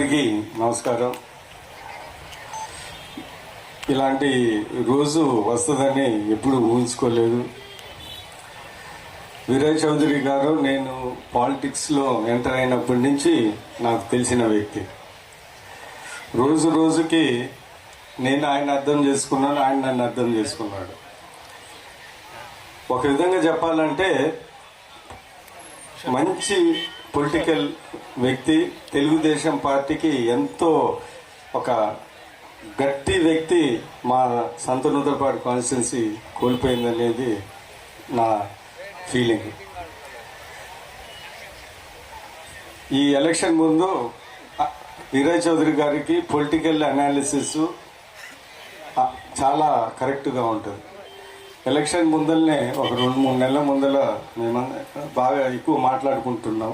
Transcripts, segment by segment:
అందరికీ నమస్కారం. ఇలాంటి రోజు వస్తుందని ఎప్పుడు ఊహించుకోలేదు. వీరయ్ చౌదరి గారు నేను పాలిటిక్స్లో ఎంటర్ అయినప్పటి నుంచి నాకు తెలిసిన వ్యక్తి. రోజు రోజుకి నేను ఆయన అర్థం చేసుకున్నాను ఆయన నన్ను అర్థం చేసుకున్నాడు. ఒక విధంగా చెప్పాలంటే మంచి పొలిటికల్ వ్యక్తి తెలుగుదేశం పార్టీకి ఎంతో ఒక గట్టి వ్యక్తి మా సంతనూతలపాడు కాన్స్టిట్యున్సీ కోల్పోయిందనేది నా ఫీలింగ్. ఈ ఎలక్షన్ ముందు వీరయ్ చౌదరి గారికి పొలిటికల్ అనాలిసిస్ చాలా కరెక్ట్గా ఉంటుంది. ఎలక్షన్ ముందలనే ఒక రెండు మూడు నెలల ముందల మేము బాగా ఎక్కువ మాట్లాడుకుంటున్నాం.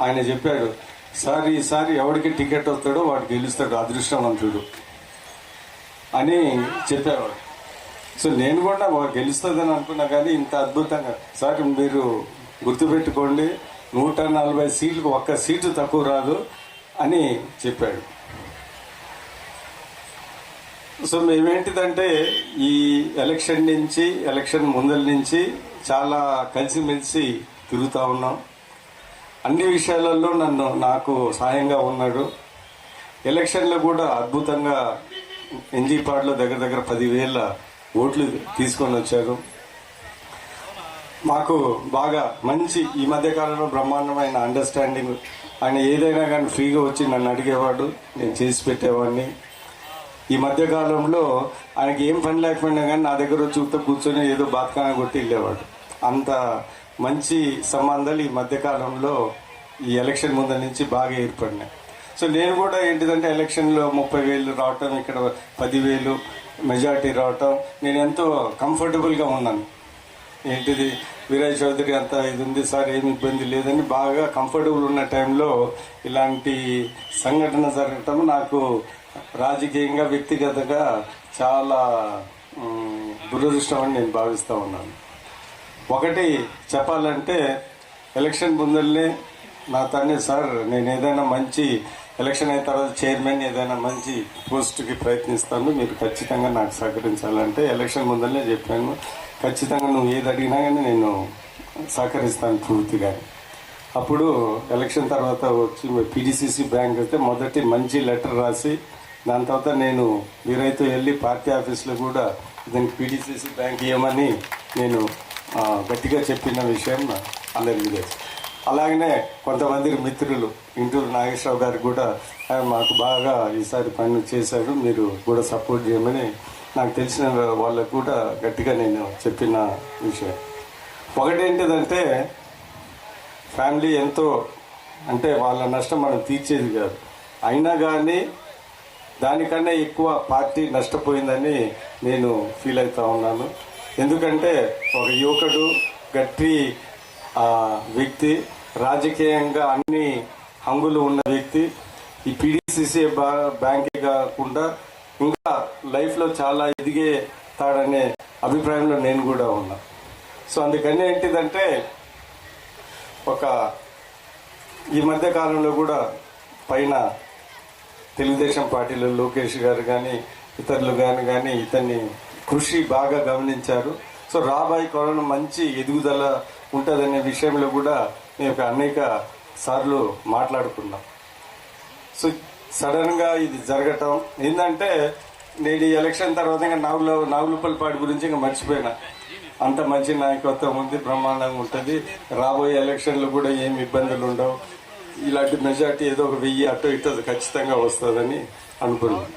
ఆయన చెప్పాడు సార్ ఈసారి ఎవరికి టికెట్ వస్తాడో వాడు గెలుస్తాడు అదృష్టవంతుడు అని చెప్పేవాడు. సో నేను కూడా వాడు గెలుస్తుందని అనుకున్నా కానీ ఇంత అద్భుతంగా సార్ మీరు గుర్తుపెట్టుకోండి నూట నలభై సీట్లకు ఒక్క సీటు తక్కువ రాదు అని చెప్పాడు. సో మేమేంటిదంటే ఈ ఎలక్షన్ నుంచి ఎలక్షన్ ముందల నుంచి చాలా కలిసిమెలిసి తిరుగుతూ ఉన్నాం. అన్ని విషయాలలో నన్ను నాకు సహాయంగా ఉన్నాడు. ఎలక్షన్లో కూడా అద్భుతంగా ఎన్జీపాడులో దగ్గర దగ్గర పదివేల ఓట్లు తీసుకొని వచ్చారు మాకు బాగా మంచి ఈ మధ్య కాలంలో బ్రహ్మాండమైన అండర్స్టాండింగ్ ఆయన ఏదైనా కానీ ఫ్రీగా వచ్చి నన్ను అడిగేవాడు నేను చేసి పెట్టేవాడిని. ఈ మధ్య కాలంలో ఆయనకి ఏం పని లేకపోయినా కానీ నా దగ్గర వచ్చి కూర్చొని ఏదో బాత్కాన కొట్టి వెళ్ళేవాడు. అంత మంచి సంబంధాలు ఈ మధ్యకాలంలో ఈ ఎలక్షన్ ముందర నుంచి బాగా ఏర్పడినాయి. సో నేను కూడా ఏంటిదంటే ఎలక్షన్లో ముప్పై వేలు రావటం ఇక్కడ పదివేలు మెజార్టీ రావటం నేను ఎంతో కంఫర్టబుల్గా ఉన్నాను. ఏంటిది? వీరయ్ చౌదరి అంత ఇది ఉంది సార్ ఏమి ఇబ్బంది లేదని బాగా కంఫర్టబుల్ ఉన్న టైంలో ఇలాంటి సంఘటన జరగటం నాకు రాజకీయంగా వ్యక్తిగతంగా చాలా దురదృష్టం అని నేను భావిస్తూ ఉన్నాను. ఒకటి చెప్పాలంటే ఎలక్షన్ ముందరనే నా తండ్రి సార్ నేను ఏదైనా మంచి ఎలక్షన్ అయిన తర్వాత చైర్మన్ ఏదైనా మంచి పోస్ట్కి ప్రయత్నిస్తాను. మీరు ఖచ్చితంగా నాకు సహకరించాలంటే ఎలక్షన్ ముందరనే చెప్పాను. ఖచ్చితంగా నువ్వు ఏది అడిగినా కానీ నేను సహకరిస్తాను పూర్తిగా. అప్పుడు ఎలక్షన్ తర్వాత వచ్చి పీడీసీసీ బ్యాంక్ అయితే మొదటి మంచి లెటర్ రాసి దాని తర్వాత నేను మీరైతే వెళ్ళి పార్టీ ఆఫీస్లో కూడా దీనికి పీడీసీసీ బ్యాంక్ ఇవ్వమని నేను గట్టిగా చెప్పిన విషయం అందరికీ తెలుసు అలాగనే కొంతమంది మిత్రులు ఇంటూరు నాగేశ్వరరావు గారు కూడా మాకు బాగా ఈసారి పని చేశారు మీరు కూడా సపోర్ట్ చేయమని నాకు తెలిసిన వాళ్ళకు కూడా గట్టిగా నేను చెప్పిన విషయం. ఒకటేంటిదంటే ఫ్యామిలీ ఎంతో అంటే వాళ్ళ నష్టం మనం తీర్చేది కాదు. అయినా కానీ దానికన్నా ఎక్కువ పార్టీ నష్టపోయిందని నేను ఫీల్ అవుతా ఉన్నాను. ఎందుకంటే ఒక యువకుడు గట్టి ఆ, వ్యక్తి రాజకీయంగా అన్ని హంగులు ఉన్న వ్యక్తి ఈ పిడిసిసి బ్యాంకే కాకుండా ఇంకా లైఫ్లో చాలా ఎదిగే తాడనే అభిప్రాయంలో నేను కూడా ఉన్నా. సో అందుకని ఏంటిదంటే ఒక ఈ మధ్య కాలంలో కూడా పైన తెలుగుదేశం పార్టీలో లోకేష్ గారు కానీ ఇతరులు కానీ కానీ ఇతన్ని కృషి బాగా గమనించారు. సో రాబోయే కాలంలో మంచి ఎదుగుదల ఉంటుందనే విషయంలో కూడా మేము అనేక సార్లు మాట్లాడుకున్నాం. సో సడన్గా ఇది జరగటం ఏంటంటే నేను ఈ ఎలక్షన్ తర్వాత ఇంకా నాగుల నాగులపల్లిపాటి గురించి ఇంకా మర్చిపోయినా. అంత మంచి నాయకత్వం ఉంది బ్రహ్మాండంగా ఉంటుంది. రాబోయే ఎలక్షన్లు కూడా ఏమి ఇబ్బందులు ఉండవు. ఇలాంటి మెజార్టీ ఏదో ఒక వెయ్యి అటు ఇటు ఖచ్చితంగా వస్తుందని అనుకున్నాను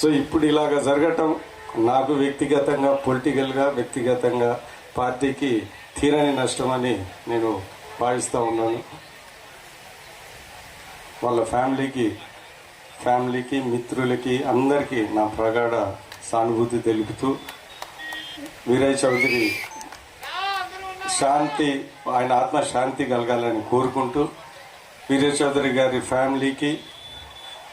సో ఇప్పుడు ఇలాగ జరగటం నాకు వ్యక్తిగతంగా పొలిటికల్గా వ్యక్తిగతంగా పార్టీకి తీరని నష్టమని నేను భావిస్తూ ఉన్నాను. వాళ్ళ ఫ్యామిలీకి ఫ్యామిలీకి మిత్రులకి అందరికీ నా ప్రగాఢ సానుభూతి తెలుపుతూ వీరయ్య చౌదరి శాంతి ఆయన ఆత్మ శాంతి కలగాలని కోరుకుంటూ వీరయ్య చౌదరి గారి ఫ్యామిలీకి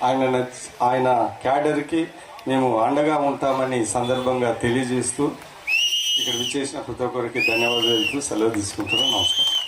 ఆయన ఆయన క్యాడర్కి మేము అండగా ఉంటామని సందర్భంగా తెలియజేస్తూ ఇక్కడ విచ్చేసిన ప్రతి ఒక్కరికి ధన్యవాదాలు సెలవు తీసుకుంటున్నాం. నమస్కారం.